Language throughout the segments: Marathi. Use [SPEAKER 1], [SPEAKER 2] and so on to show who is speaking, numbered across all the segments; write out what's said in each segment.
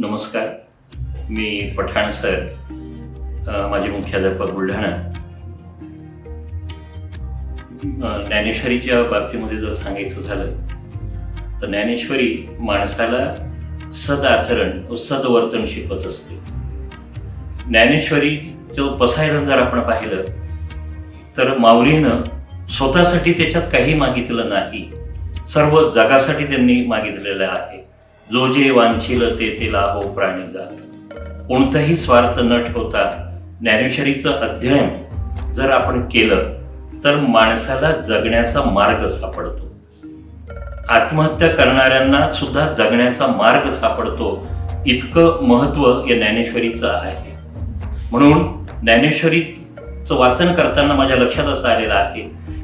[SPEAKER 1] नमस्कार. मी पठाण सर माझे मुख्याध्यापक बुलढाणा. ज्ञानेश्वरीच्या बाबतीमध्ये जर सांगायचं झालं तर ज्ञानेश्वरी माणसाला सदाचरण व सदवर्तन शिकवत असते. ज्ञानेश्वरीचं पसायदान जर आपण पाहिलं तर माऊलीनं स्वतःसाठी त्याच्यात काही मागितलं नाही सर्व जगासाठी त्यांनी मागितलेलं आहे. जो जे वांछिल ते ते लाभो हो प्राणी जात. कोणताही स्वार्थ न ठेवता ज्ञानेश्वरीचं अध्ययन जर आपण केलं तर माणसाला जगण्याचा मार्ग सापडतो. आत्महत्या करणाऱ्यांना सुद्धा जगण्याचा मार्ग सापडतो इतकं महत्त्व या ज्ञानेश्वरीचं आहे. म्हणून ज्ञानेश्वरीचं वाचन करताना माझ्या लक्षात असं आलेलं आहे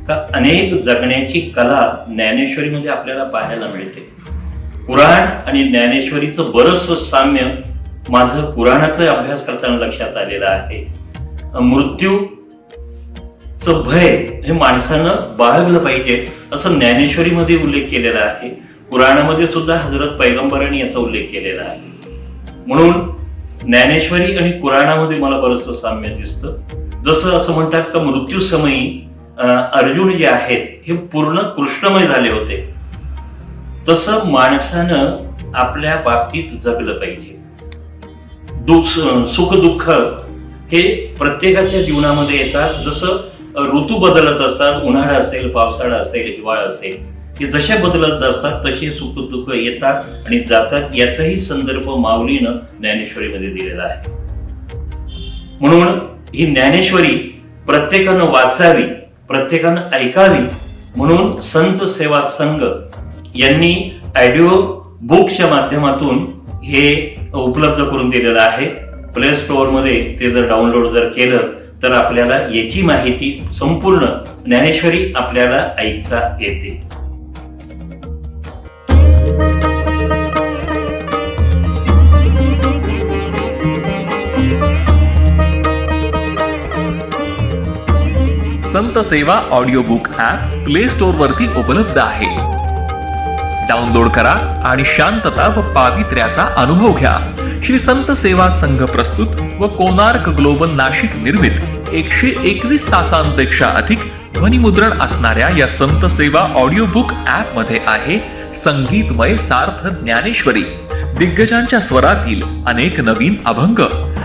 [SPEAKER 1] का अनेक जगण्याची कला ज्ञानेश्वरीमध्ये आपल्याला पाहायला मिळते. पुराण आणि ज्ञानेश्वरीचं बरंचसं साम्य माझं पुराणाचा अभ्यास करताना लक्षात आलेलं आहे. मृत्यूचं भय हे माणसानं बाळगलं पाहिजे असं ज्ञानेश्वरीमध्ये उल्लेख केलेला आहे. पुराणामध्ये सुद्धा हजरत पैगंबरांनी याचा उल्लेख केलेला आहे. म्हणून ज्ञानेश्वरी आणि पुराणामध्ये मला बरंचसं साम्य दिसतं. जसं असं म्हणतात का मृत्यू समयी अर्जुन जे आहेत हे पूर्ण कृष्णमय झाले होते. तसं माणसानं आपल्या बाबतीत जगलं पाहिजे. दुःख सुख दुःख हे प्रत्येकाच्या जीवनामध्ये येतात. जसं ऋतू बदलत असतात उन्हाळा असेल पावसाळा असेल हिवाळा असेल हे जसे बदलत असतात तसे सुख दुःख येतात आणि जातात. याचाही संदर्भ माऊलीनं ज्ञानेश्वरीमध्ये दिलेला आहे. म्हणून ही ज्ञानेश्वरी प्रत्येकानं वाचावी प्रत्येकानं ऐकावी म्हणून संत सेवा संघ यांनी ऑडिओ बुकच्या माध्यमातून हे उपलब्ध करून दिलेलं आहे. प्ले स्टोअरमध्ये ते जर डाउनलोड जर केलं तर आपल्याला याची माहिती संपूर्ण ज्ञानेश्वरी आपल्याला ऐकता येते.
[SPEAKER 2] Sant Seva audio book app play store वरती उपलब्ध आहे. डाउनलोड करा आणि शांतता व पावित्र्याचा अनुभव घ्या. श्री संत सेवा संघ प्रस्तुत व कोणार्क ग्लोबल नाशिक निर्मित. एकशे एकवीस तासांपेक्षा अधिक ध्वनिमुद्रण असणाऱ्या या संत सेवा ऑडिओ बुक ऍपमध्ये आहे संगीतमय सार्थ ज्ञानेश्वरी. दिग्गजांच्या स्वरातील अनेक नवीन अभंग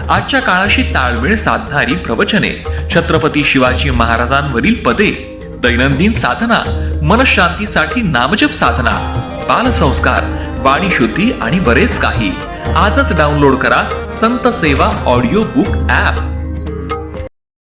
[SPEAKER 2] आजच्या काळाशी ताळमेळ साधणारी प्रवचने छत्रपती शिवाजी महाराजांवरील पदे दैनंदिन साधना मनशांतीसाठी नामजप साधना बालसंस्कार वाणी शुद्धी आणि बरेच काही. आजच डाउनलोड करा संत सेवा ऑडिओ बुक ऍप